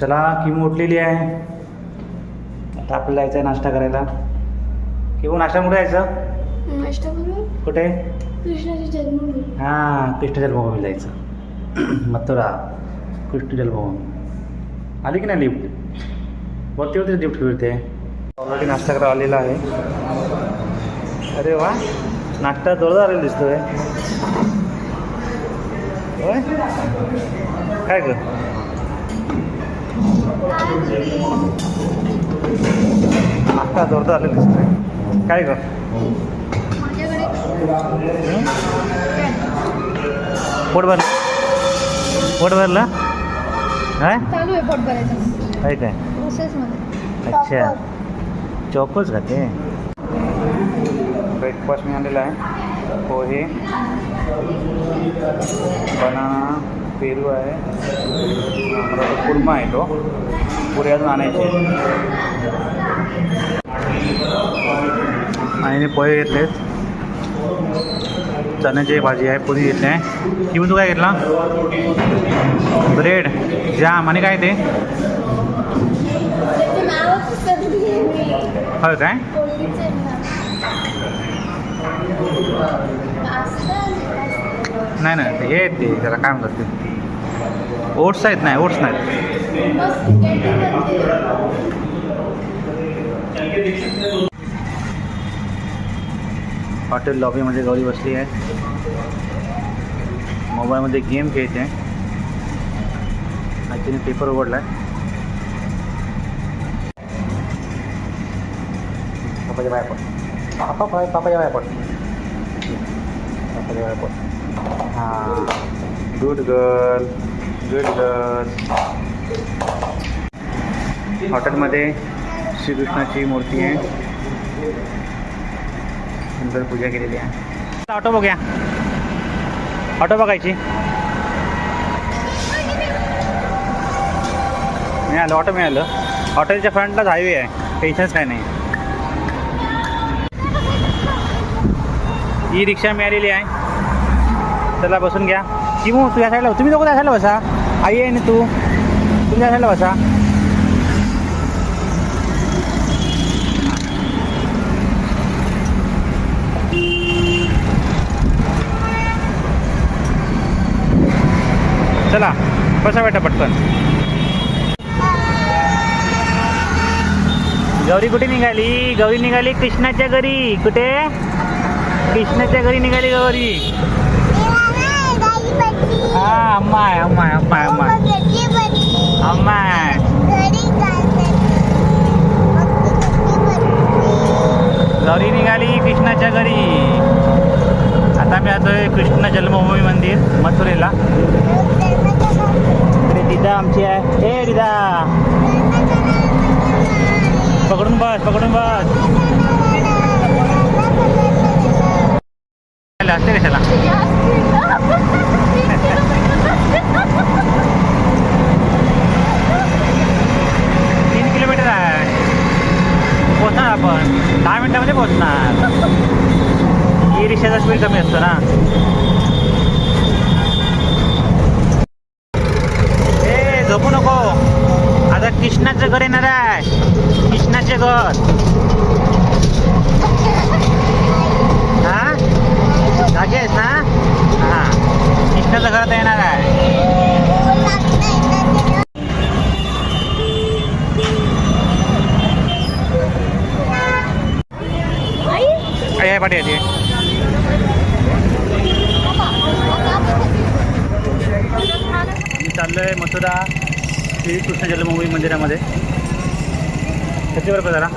चला किमू उठलेली आहे. आता आपल्याला जायचं आहे नाश्ता करायला. किंवा नाश्ता कुठे जायचं नाश्ता करून? कुठे? जन्मभूमी हां कृष्ण जन्मभूमी जायचं. मथुरा कृष्ण जन्मभूमी आली की नाही लिफ्ट? वरती वरती लिफ्ट फिरते ऑलरेडी नाश्ता करायला आलेला आहे. अरे वा नाश्ता जोरदार आलेला दिसतोय काय ग? नाश्ता जोरदार आलेला दिसतोय. काय ग? पोट भरलं? पोट भरलं? काय? काय? काय अच्छा. चॉकोच का ते ब्रेकफास्ट मी आणलेला आहे. पोहे. बनाना पेरू आहे. कुर्मा आहे तो पुरे अजून आणायचे आणि पोहे घेतलेत चण्याची भाजी आहे पुरी घेतली आहे किंवा तू काय घेतला ब्रेड जाम आणि काय ते होय काय नाही नाही ते हे ते त्याला काय म्हणतात ते ओट्स आहेत नाही ओट्स कॅन्टीनमध्ये हॉटेल लॉबीमध्ये गौरी बसली आहे. मोबाईलमध्ये गेम खेळते. तिने पेपर उघडला आहे पड. पापा पाय पापाच्या हाँ. गुड गर्ल गुड गर्ल हॉटेलमध्ये श्रीकृष्णाची मूर्ती आहे. सुंदर पूजा केलेली आहे. ऑटो बघूया. ऑटो बघायची. मिळालं ऑटो मिळालं. हॉटेलच्या फ्रंटलाच हायवे आहे. टेन्शनच काय नाही. ई रिक्षा मिळालेली आहे. चला बसून घ्या. किमू तू या साईडला हो. तुम्ही दोघं त्या साईडला बसा. आई आहे ना तू. तुम्ही त्या साईडला बसा. चला बसा बेटा पटकन. गौरी कुठे निघाली? गौरी निघाली कृष्णाच्या घरी. कुठे? कृष्णाच्या घरी निघाली गौरी. हा अम्मा आहे अम्मा आहे गौरी निघाली कृष्णाच्या घरी आता मी आलोय कृष्ण जन्मभूमी मंदिर मथुरेला इकडे दिदा आमची आहे ए दिदा पकडून बस पकडून बस असते कशाला तीन किलोमीटर आहे पोचणार आपण दहा मिनिटामध्ये पोचणार ई रिक्षाचा स्पीड कमी असतो ना ए झोपू नको आता कृष्णाचं घर येणार आहे कृष्णाचे घर. हा? जागे आहेत ना? हा. कृष्णाचं घर येणार आहे. काय आहे पाठी येते मी चाललोय मथुरा श्रीकृष्ण जन्मभूमी मंदिरामध्ये. त्याच्यावर जरा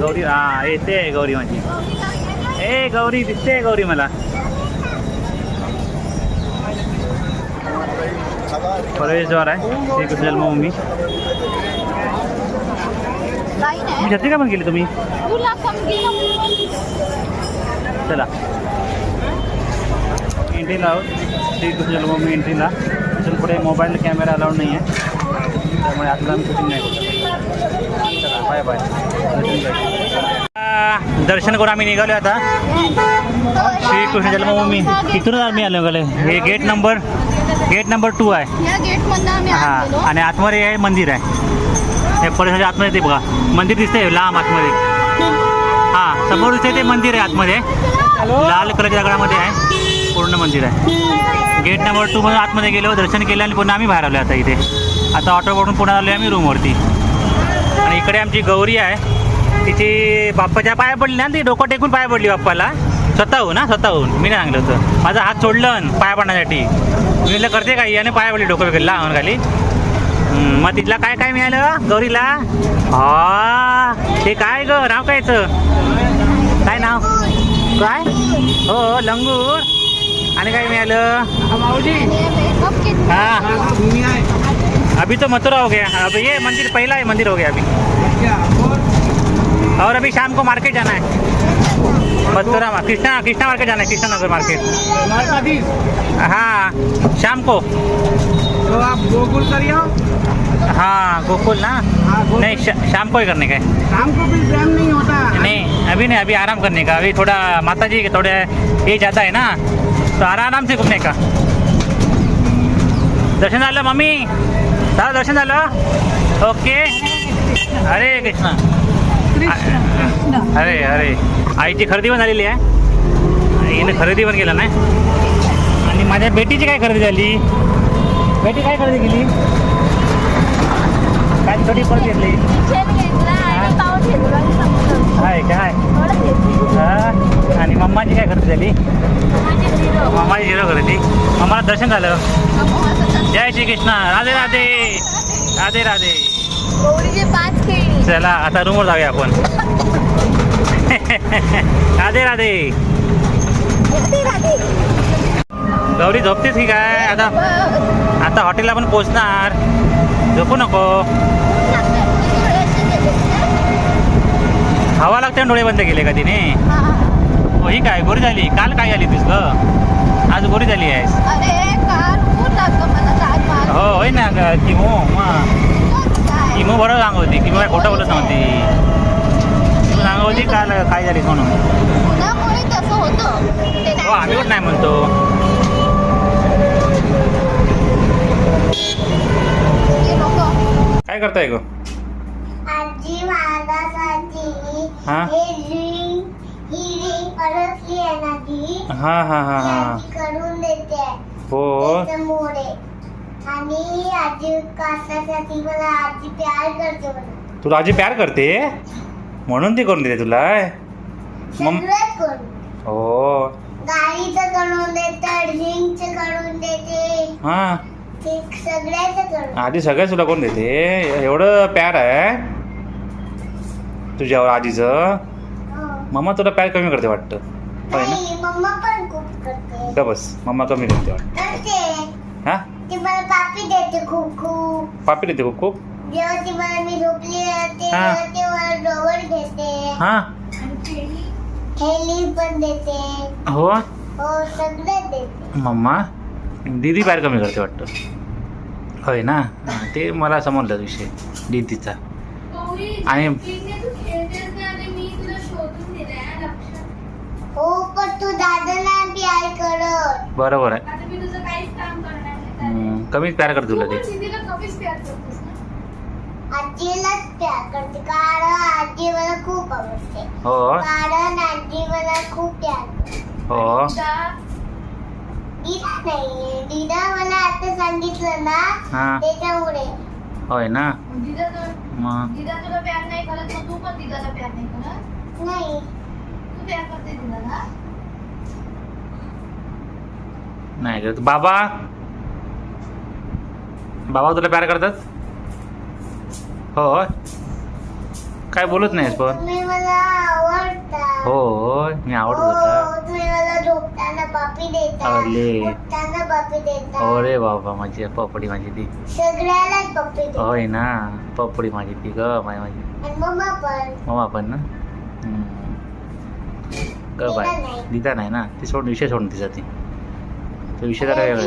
गौरी हा येते आहे गौरी माझी ए गौरी दिसते गौरी मला। प्रवेशद्वार आहे श्रीकृष्ण जन्मभूमी छत्री का पण केली तुम्ही? चला। एंट्रीला आहोत श्रीकृष्ण जन्मभूमी एंट्रीला तिथून पुढे मोबाईल कॅमेरा अलाउड नाही आहे त्यामुळे आतला आम्ही शूटिंग नाही करू चला बाय बाय दर्शन करून आम्ही निघालो आता. श्रीकृष्ण जन्मभूमी इथूनच आम्ही आलो निघालो हे gate number gate number two आहे. हा गेलो आणि आतमध्ये हे मंदिर आहे. हे परिसराच्या आतमध्ये ते बघा. मंदिर दिसतंय लांब आतमध्ये. हा समोर दिसतंय ते मंदिर आहे आतमध्ये. लाल कलरच्या दगडामध्ये आहे. पूर्ण मंदिर आहे. गेट नंबर टू मधून आतमध्ये गेलो दर्शन केलं आणि पुन्हा आम्ही बाहेर आलो आता इथे. आता ऑटो करून पुन्हा आलो आम्ही रूमवरती आणि इकडे आमची गौरी आहे. तिची बाप्पाच्या पाया पडली ना ती डोकं टेकून पाया पडली बाप्पाला. स्वतःहून ना स्वतःहून. मी नाही सांगलं होतं. माझा हात सोडलं पाया पडण्यासाठी. मी करते काही याने पाया पडली डोकं वगैरे लावून खाली. मग तिथला काय काय मिळालं? गौरीला? हा ते काय ग? नाव कायचं काय नाव? काय? हो लंगूर. आणि काय मिळालं? हाँ अभी तो मथुरा हो गया। अब ये मंदिर पहला है मंदिर हो गया अभी। और अभी शाम को मार्केट जाना है। मथुरा कृष्णा कृष्णा मार्केट जाना है कृष्णा नगर मार्केट हाँ शाम को। तो आप गोकुल करिए हाँ? गोकुल ना? हाँ, गोकुल। नहीं शा, शाम को ही करने का शाम को भी टाइम नहीं होता। नहीं अभी नहीं अभी आराम करने का। अभी थोड़ा माता जी के थोड़े ये ज़्यादा है ना तो आराम से घूमने का। दर्शन झालं मम्मी। दादा दर्शन झालं? ओके. अरे कृष्णा. अरे अरे आईची खरेदी पण झालेली आहे. हिने खरेदी पण केलं नाही. आणि माझ्या बेटीची काय खरेदी झाली? बेटी काय खरेदी केली? काय छोटी परत घेतली. हाय काय. हा. आणि मम्माची काय खरेदी झाली. मम्माची झिरो. खरेदी. मम्माला दर्शन झालं. जय श्री कृष्ण राधे. राधे राधे. राधे चला आता रूमवर जाऊया आपण. राधे राधे. गौरी झोपतेस की काय? आता. आता हॉटेलला पण पोचणार. झोपू नको. हवा लागते डोळे बंद केले का तिने? हा. हो. ही काय? गोरी झाली. काल काय झाली तुझ? ग आज गोरी झाली आहेस अरे काल ऊन लागलं मला आज मार. हो होय ना किमो काय? किमो बरोबर सांगत होती किमो काय खोटं बोलत नव्हती. तू सांगत होती काल काय झाली म्हणून हो आम्ही पण नाही म्हणतो. काय करताय ग? हा? हे ही हा हा हा आणि आजी कासासाठी मला आजी प्यार करते मला तुला आजी प्यार करते? म्हणून ती करून देते तुला सगळंच करून. हो. गाडीचं करून देते रिंगचं करून देते. हा. ते सगळ्याचं करून. आजी सगळ्याच तुला करून देते एवढं प्यार आहे तुझ्यावर आजीचं. हो. मम्मा तुला प्यार कमी करते वाटतं होय ना? नाही मम्मा पण खूप करते. बस मम्मा कमी करते वाटतं. करते. ती मला पापी देते खूप खूप. पापी देते खूप खूप? जेव्हा ती मला मी झोपली राहते हा. तेव्हा ती मला घेते. हा. हेली पण देते. हो? हो सगळं देते. मम्मा दीदी प्यार कमी करते वाटतं. होय ना? हा, ते मला समजलं विषय दीदीचा. आणि हो पण तू दादाला प्यार करत बरोबर आहे. कमीच प्यार करते तुला ते. आजीलाच प्यार करते कारण आजी मला खूप आवडते. हो. कारण आजी मला खूप प्यार करते. हो. दीदा नाहीये दीदा मला आता सांगितलं ना हा. त्याच्यामुळे. होय ना? दिदा तर- मग? दिदा तुला प्यार नाही करत मग तू पण दिदाला प्यार नाही करत. नाही. तू प्यार करते दिदाला. नाही करत. बाबा! बाबा तुला प्यार करतात? हो काय बोलत नाहीस पण? हो होय. मी आवडत होता. हो, देता. अरे. देता. बाबा माझी पपडी माझी ती. देता. होय ना. पपडी माझी ती ग माझी. मम्मा पण ना. ग बाय. दिदा नाही. ना? ती सोड विषय सोडून तिचा ती. तो विषय जरा वेगळा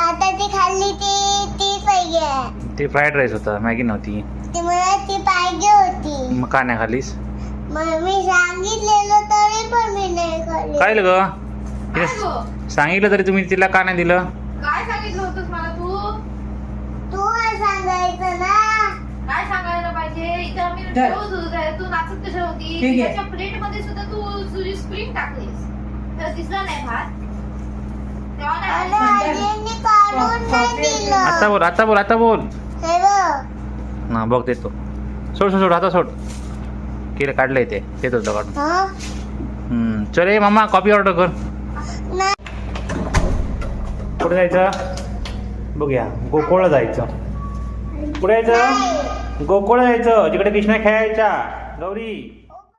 आता ती खाल्ली ती ती पाहिजे. ते फ्राईड राईस होता मॅगी नव्हती. ती मला ती पाहिजे होती. मग का नाही खालीस मग मी सांगितलेलं तरी पण मी नाही खाल्ली. काय ग? काय गं? सांगितलं तरी तुम्ही तिला का नाही दिलं? काय सांगितलं होतंस मला तू? तू मला सांगायचं ना. काय सांगायला पाहिजे? इथं आम्ही होतो काय, तू नाचत कशा होती? ठीक आहे. त्याच्या प्लेटमध्ये सुद्धा तू तुझी स्प्रिंग टाकलीस. तर दिसला नाही भात तेव्हा आणि नाही आजीने काढून नाही दिलं आता बोल आता बोल आता बोल. हे बघ देतो. सोड सोड सोड आता सोड. केलं काढलं इथे देतो काढून. हं? चल ये मामा कॉपी ऑर्डर कर. कुठे जायचं? बघूया. गोकुळला जायचं. कुठे जायचं? गोकुळ जायचं. जिकडे कृष्णा खेळायच्या. गौरी.